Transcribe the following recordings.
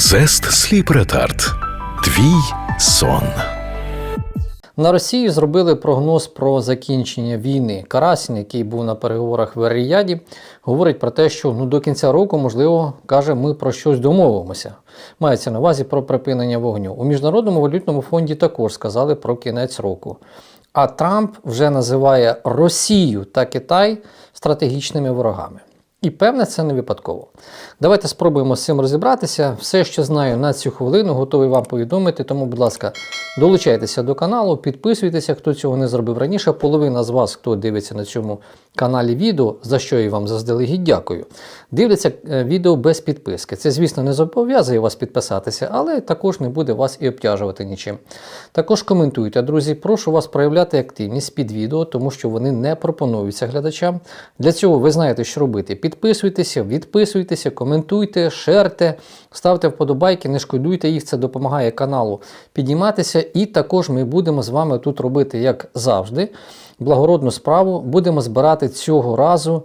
Зест Сліп Ретард. Твій сон. На Росії зробили прогноз про закінчення війни. Карасін, який був на переговорах в Ріяді, говорить про те, що ну до кінця року, можливо, каже, ми про щось домовимося. Мається на увазі про припинення вогню. У міжнародному валютному фонді також сказали про кінець року. А Трамп вже називає Росію та Китай стратегічними ворогами. І певне, це не випадково. Давайте спробуємо з цим розібратися. Все, що знаю на цю хвилину, готовий вам повідомити. Тому, будь ласка, долучайтеся до каналу, підписуйтеся, хто цього не зробив раніше. Половина з вас, хто дивиться на цьому каналі відео, за що я вам заздалегідь дякую. Дивляться е, відео без підписки. Це, звісно, не зобов'язує вас підписатися, але також не буде вас і обтяжувати нічим. Також коментуйте, друзі. Прошу вас проявляти активність під відео, тому що вони не пропонуються глядачам. Для цього ви знаєте, що робити. Підписуйтеся, відписуйтеся, коментуйте, шерте, ставте вподобайки, не шкодуйте їх, це допомагає каналу підніматися. І також ми будемо з вами тут робити, як завжди, благородну справу. Будемо збирати цього разу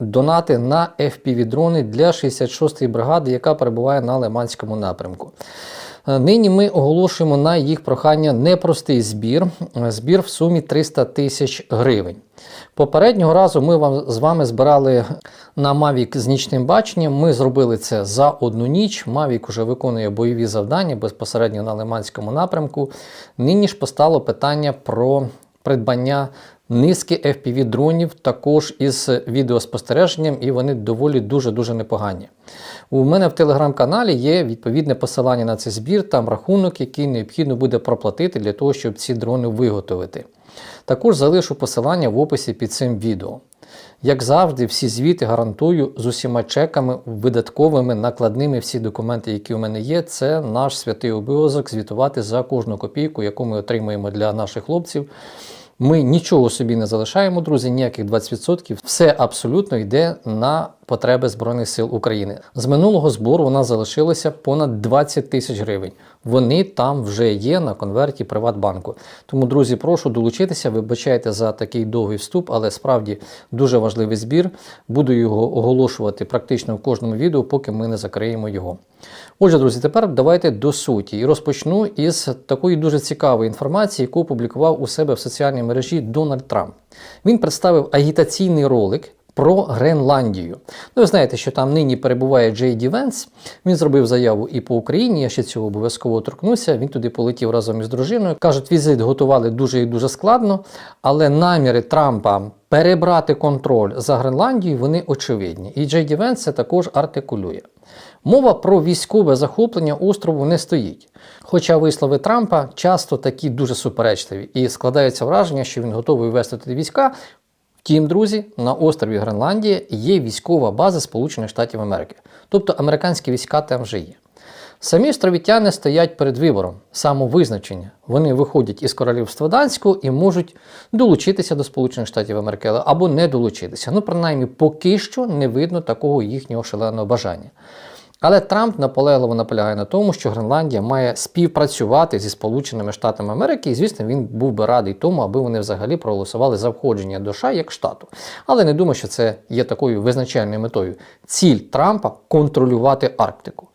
донати на FPV-дрони для 66-ї бригади, яка перебуває на Лиманському напрямку. Е, Нині ми оголошуємо на їх прохання непростий збір, е, збір в сумі 300 тисяч гривень. Попереднього разу ми вам, з вами збирали на Mavic з нічним баченням. Ми зробили це за одну ніч. Mavic уже виконує бойові завдання безпосередньо на Лиманському напрямку. Нині ж постало питання про придбання низки FPV-дронів, також із відеоспостереженням, і вони доволі дуже-дуже непогані. У мене в телеграм-каналі є відповідне посилання на цей збір, там рахунок, який необхідно буде проплатити для того, щоб ці дрони виготовити. Також залишу посилання в описі під цим відео. Як завжди, всі звіти гарантую з усіма чеками, видатковими, накладними всі документи, які у мене є. Це наш святий обов'язок звітувати за кожну копійку, яку ми отримуємо для наших хлопців. Ми нічого собі не залишаємо, друзі, ніяких 20%. Все абсолютно йде на потреби Збройних сил України. З минулого збору у нас залишилося понад 20 тисяч гривень. Вони там вже є на конверті Приватбанку. Тому, друзі, прошу долучитися. Вибачайте за такий довгий вступ, але справді дуже важливий збір. Буду його оголошувати практично в кожному відео, поки ми не закриємо його. Отже, друзі, тепер давайте до суті і розпочну із такої дуже цікавої інформації, яку опублікував у себе в соціальній мережі Дональд Трамп. Він представив агітаційний ролик. Про Гренландію. Ну, ви знаєте, що там нині перебуває Джей Ді Венс. Він зробив заяву і по Україні. Я ще цього обов'язково торкнуся. Він туди полетів разом із дружиною. Кажуть, візит готували дуже і дуже складно, але наміри Трампа перебрати контроль за Гренландією вони очевидні. І Джей Ді Венс це також артикулює. Мова про військове захоплення острову не стоїть. Хоча вислови Трампа часто такі дуже суперечливі, і складається враження, що він готовий ввести туди війська. Втім, друзі, на острові Гренландія є військова база Сполучених Штатів Америки, тобто американські війська там вже є. Самі островітяни стоять перед вибором самовизначення. Вони виходять із королівства Данського і можуть долучитися до Сполучених Штатів Америки або не долучитися. Ну, принаймні, поки що не видно такого їхнього шаленого бажання. Але Трамп наполегливо наполягає на тому, що Гренландія має співпрацювати зі Сполученими Штатами Америки, і звісно, він був би радий тому, аби вони взагалі проголосували за входження до США як штату. Але не думаю, що це є такою визначальною метою. Ціль Трампа контролювати Арктику.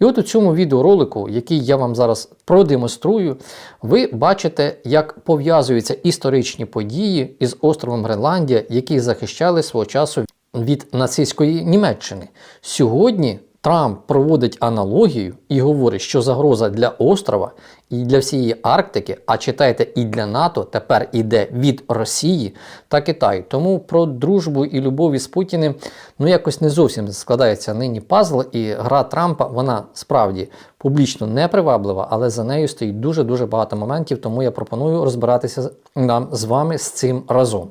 І от у цьому відеоролику, який я вам зараз продемонструю, ви бачите, як пов'язуються історичні події із островом Гренландія, які захищали свого часу від нацистської Німеччини. Сьогодні Трамп проводить аналогію і говорить, що загроза для острова і для всієї Арктики, а читайте, і для НАТО тепер іде від Росії та Китаю. Тому про дружбу і любов із Путіним ну якось не зовсім складається нині пазл, і гра Трампа вона справді публічно не приваблива, але за нею стоїть дуже дуже багато моментів. Тому я пропоную розбиратися нам з вами з цим разом.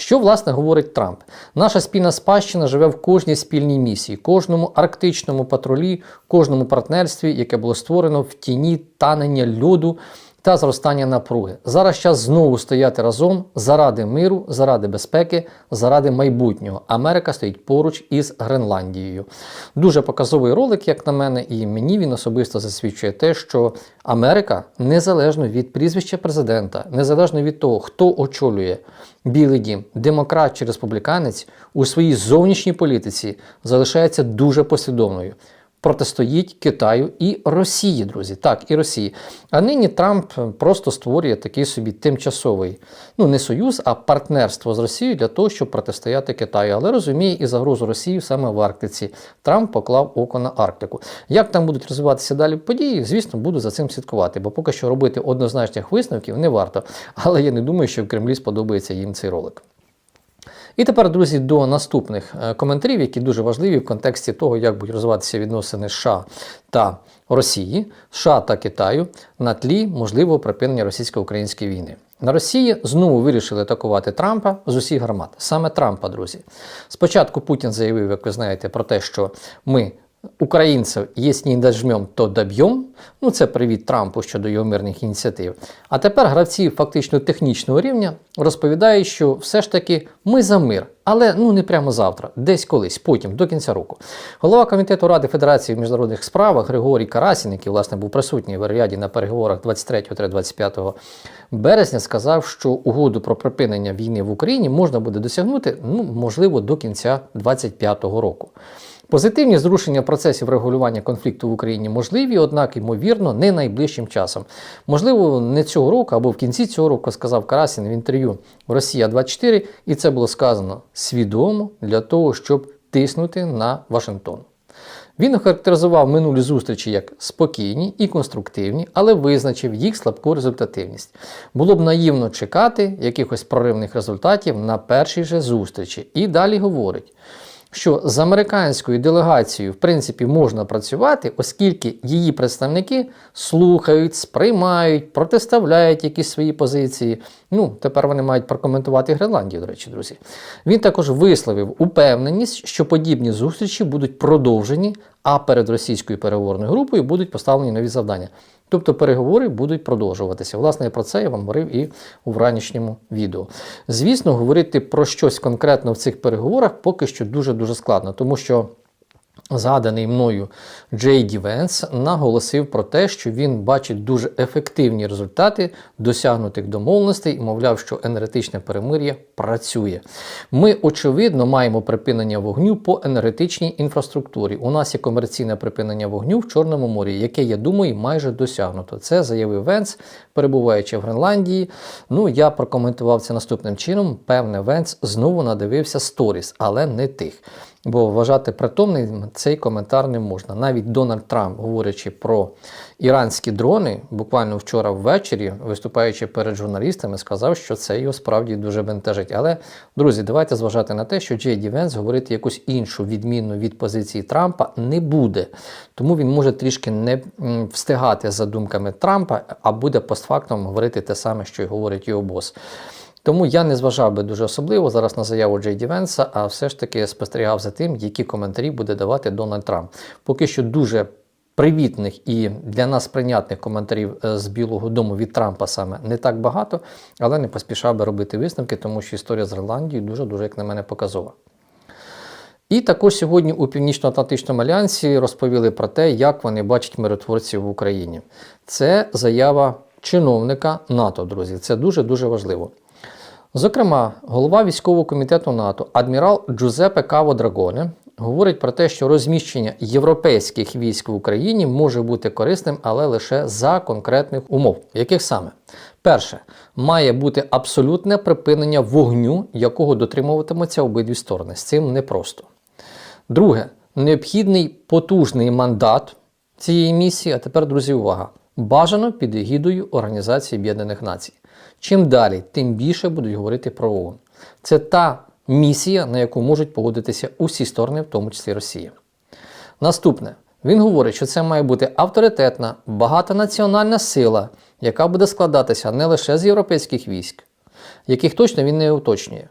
Що власне говорить Трамп? Наша спільна спадщина живе в кожній спільній місії, кожному арктичному патрулі, кожному партнерстві, яке було створено в тіні танення льоду та зростання напруги. Зараз час знову стояти разом заради миру, заради безпеки, заради майбутнього. Америка стоїть поруч із Гренландією. Дуже показовий ролик, як на мене, і мені він особисто засвідчує те, що Америка незалежно від прізвища президента, незалежно від того, хто очолює Білий дім, демократ чи республіканець у своїй зовнішній політиці залишається дуже послідовною. Протистоїть Китаю і Росії, друзі. Так, і Росії. А нині Трамп просто створює такий собі тимчасовий, ну не союз, а партнерство з Росією для того, щоб протистояти Китаю. Але розуміє і загрозу Росії саме в Арктиці. Трамп поклав око на Арктику. Як там будуть розвиватися далі події, звісно, буду за цим слідкувати, бо поки що робити однозначних висновків не варто. Але я не думаю, що в Кремлі сподобається їм цей ролик. І тепер, друзі, до наступних е, коментарів, які дуже важливі в контексті того, як будуть розвиватися відносини США та Росії, США та Китаю на тлі можливого припинення російсько-української війни. На Росії знову вирішили атакувати Трампа з усіх гармат. Саме Трампа, друзі. Спочатку Путін заявив, як ви знаєте, про те, що ми українців, якщо не дожмем, то доб'єм. Ну, це привіт Трампу щодо його мирних ініціатив. А тепер гравці фактично технічного рівня розповідають, що все ж таки ми за мир, але ну не прямо завтра, десь колись, потім, до кінця року. Голова комітету Ради Федерації в міжнародних справах Григорій Карасін, який власне був присутній в Ріаді на переговорах 23-25 березня, сказав, що угоду про припинення війни в Україні можна буде досягнути, ну можливо, до кінця 2025 року. Позитивні зрушення процесів регулювання конфлікту в Україні можливі, однак, ймовірно, не найближчим часом. Можливо, не цього року або в кінці цього року сказав Карасін в інтерв'ю Росія 24 і це було сказано свідомо для того, щоб тиснути на Вашингтон. Він охарактеризував минулі зустрічі як спокійні і конструктивні, але визначив їх слабку результативність. Було б наївно чекати якихось проривних результатів на першій же зустрічі. І далі говорить що з американською делегацією в принципі можна працювати, оскільки її представники слухають, сприймають, протиставляють якісь свої позиції. Ну, тепер вони мають прокоментувати Гренландію, до речі, друзі. Він також висловив упевненість, що подібні зустрічі будуть продовжені, а перед російською переговорною групою будуть поставлені нові завдання. Тобто переговори будуть продовжуватися. Власне, про це я вам говорив і у вранішньому відео. Звісно, говорити про щось конкретно в цих переговорах поки що дуже-дуже складно, тому що. Згаданий мною Джей Ді Венс наголосив про те, що він бачить дуже ефективні результати досягнутих домовленостей і мовляв, що енергетичне перемир'я працює. Ми, очевидно, маємо припинення вогню по енергетичній інфраструктурі. У нас є комерційне припинення вогню в Чорному морі, яке, я думаю, майже досягнуто. Це заявив Венс, перебуваючи в Гренландії. Ну, я прокоментував це наступним чином. Певне, Венс знову надивився сторіс, але не тих. Бо вважати притомним цей коментар не можна. Навіть Дональд Трамп, говорячи про іранські дрони, буквально вчора ввечері, виступаючи перед журналістами, сказав, що це його справді дуже бентежить. Але, друзі, давайте зважати на те, що Джей Ді Венс говорити якусь іншу відмінну від позиції Трампа не буде. Тому він може трішки не встигати за думками Трампа, а буде постфактом говорити те саме, що й говорить його бос. Тому я не зважав би дуже особливо зараз на заяву Джей Ді Венса, а все ж таки спостерігав за тим, які коментарі буде давати Дональд Трамп. Поки що дуже привітних і для нас прийнятних коментарів е, з Білого Дому від Трампа саме не так багато, але не поспішав би робити висновки, тому що історія з Гренландією дуже-дуже, як на мене, показова. І також сьогодні у Північно-Атлантичному альянсі розповіли про те, як вони бачать миротворців в Україні. Це заява чиновника НАТО, друзі. Це дуже-дуже важливо. Зокрема, голова військового комітету НАТО адмірал Джузепе Каво Драгоне говорить про те, що розміщення європейських військ в Україні може бути корисним, але лише за конкретних умов. Яких саме? Перше, має бути абсолютне припинення вогню, якого дотримуватимуться обидві сторони. З цим непросто. Друге, необхідний потужний мандат цієї місії. А тепер, друзі, увага! Бажано під егідою Організації Об'єднаних Націй. Чим далі, тим більше будуть говорити про ООН. Це та місія, на яку можуть погодитися усі сторони, в тому числі Росія. Наступне, він говорить, що це має бути авторитетна, багатонаціональна сила, яка буде складатися не лише з європейських військ, яких точно він не уточнює,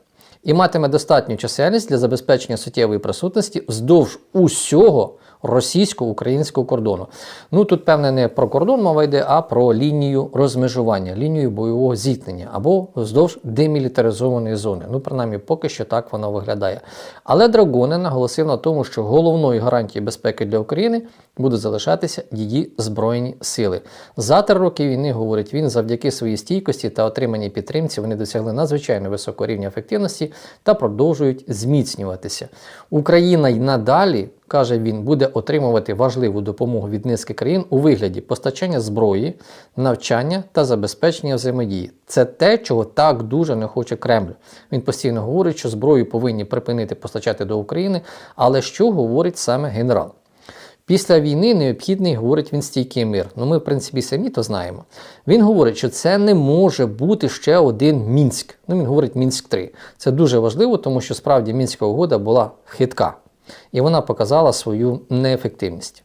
і матиме достатню чисельність для забезпечення суттєвої присутності вздовж усього російсько-українського кордону. Ну тут, певне, не про кордон мова йде, а про лінію розмежування, лінію бойового зіткнення або вздовж демілітаризованої зони. Ну, принаймні, поки що так воно виглядає. Але Драгони наголосив на тому, що головною гарантією безпеки для України будуть залишатися її збройні сили. За три роки війни, говорить він, завдяки своїй стійкості та отриманій підтримці вони досягли надзвичайно високого рівня ефективності та продовжують зміцнюватися. Україна й надалі каже він, буде отримувати важливу допомогу від низки країн у вигляді постачання зброї, навчання та забезпечення взаємодії. Це те, чого так дуже не хоче Кремль. Він постійно говорить, що зброю повинні припинити постачати до України, але що говорить саме генерал? Після війни необхідний, говорить він, стійкий мир. Ну ми, в принципі, самі то знаємо. Він говорить, що це не може бути ще один Мінськ. Ну він говорить Мінськ 3 Це дуже важливо, тому що справді мінська угода була хитка, і вона показала свою неефективність.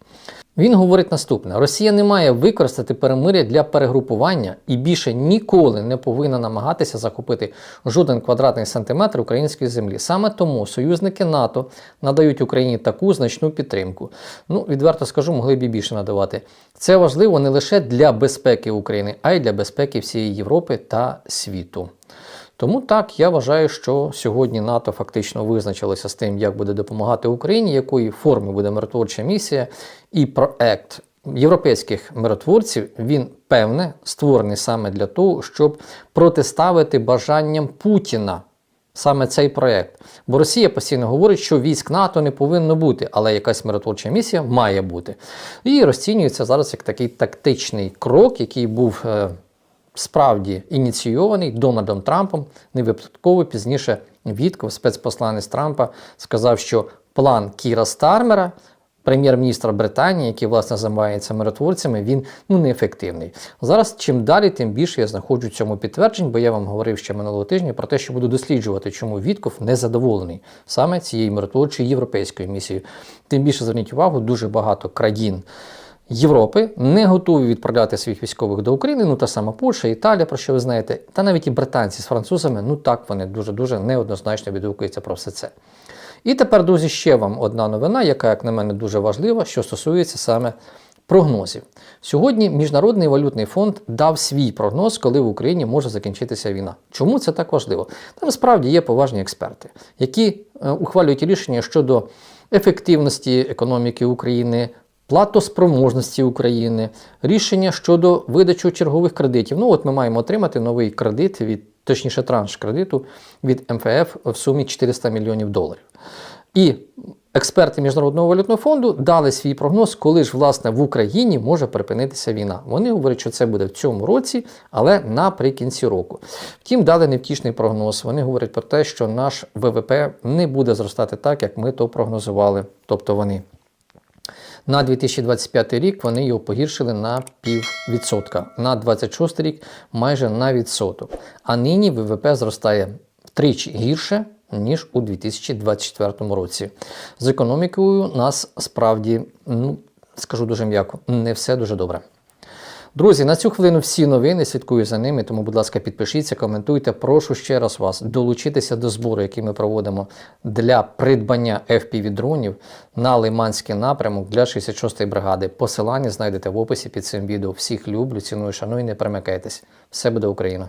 Він говорить наступне: Росія не має використати перемир'я для перегрупування і більше ніколи не повинна намагатися захопити жоден квадратний сантиметр української землі. Саме тому союзники НАТО надають Україні таку значну підтримку. Ну, відверто скажу, могли б і більше надавати. Це важливо не лише для безпеки України, а й для безпеки всієї Європи та світу. Тому так я вважаю, що сьогодні НАТО фактично визначилося з тим, як буде допомагати Україні, якої форми буде миротворча місія, і проект європейських миротворців він певне створений саме для того, щоб протиставити бажанням Путіна. Саме цей проект. Бо Росія постійно говорить, що військ НАТО не повинно бути, але якась миротворча місія має бути. І розцінюється зараз як такий тактичний крок, який був е, справді ініційований Дональдом Трампом. Не випадково пізніше Вітков, спецпосланець Трампа, сказав, що план Кіра Стармера, прем'єр-міністра Британії, який власне займається миротворцями, він ну неефективний. Зараз чим далі, тим більше я знаходжу цьому підтверджень, бо я вам говорив ще минулого тижня про те, що буду досліджувати, чому Вітков не задоволений саме цією миротворчою європейською місією. Тим більше зверніть увагу, дуже багато країн. Європи не готові відправляти своїх військових до України, ну та сама Польща, Італія, про що ви знаєте, та навіть і британці з французами, ну так вони дуже-дуже неоднозначно відгукуються про все це. І тепер, друзі, ще вам одна новина, яка, як на мене, дуже важлива, що стосується саме прогнозів. Сьогодні Міжнародний валютний фонд дав свій прогноз, коли в Україні може закінчитися війна. Чому це так важливо? Там справді є поважні експерти, які е, ухвалюють рішення щодо ефективності економіки України. Платоспроможності України, рішення щодо видачі чергових кредитів. Ну, от ми маємо отримати новий кредит від, точніше, транш кредиту від МФФ в сумі 400 мільйонів доларів. І експерти Міжнародного валютного фонду дали свій прогноз, коли ж власне в Україні може припинитися війна. Вони говорять, що це буде в цьому році, але наприкінці року. Втім, дали невтішний прогноз. Вони говорять про те, що наш ВВП не буде зростати так, як ми то прогнозували. Тобто вони. На 2025 рік вони його погіршили на піввідсотка, на 26 рік майже на відсоток. А нині ВВП зростає втричі гірше, ніж у 2024 році. З економікою нас справді, ну, скажу дуже м'яко, не все дуже добре. Друзі, на цю хвилину всі новини, слідкую за ними, тому, будь ласка, підпишіться, коментуйте. Прошу ще раз вас долучитися до збору, який ми проводимо для придбання FPV-дронів на Лиманський напрямок для 66-ї бригади. Посилання знайдете в описі під цим відео. Всіх люблю, ціную, шаную, не перемикайтесь. Все буде Україна!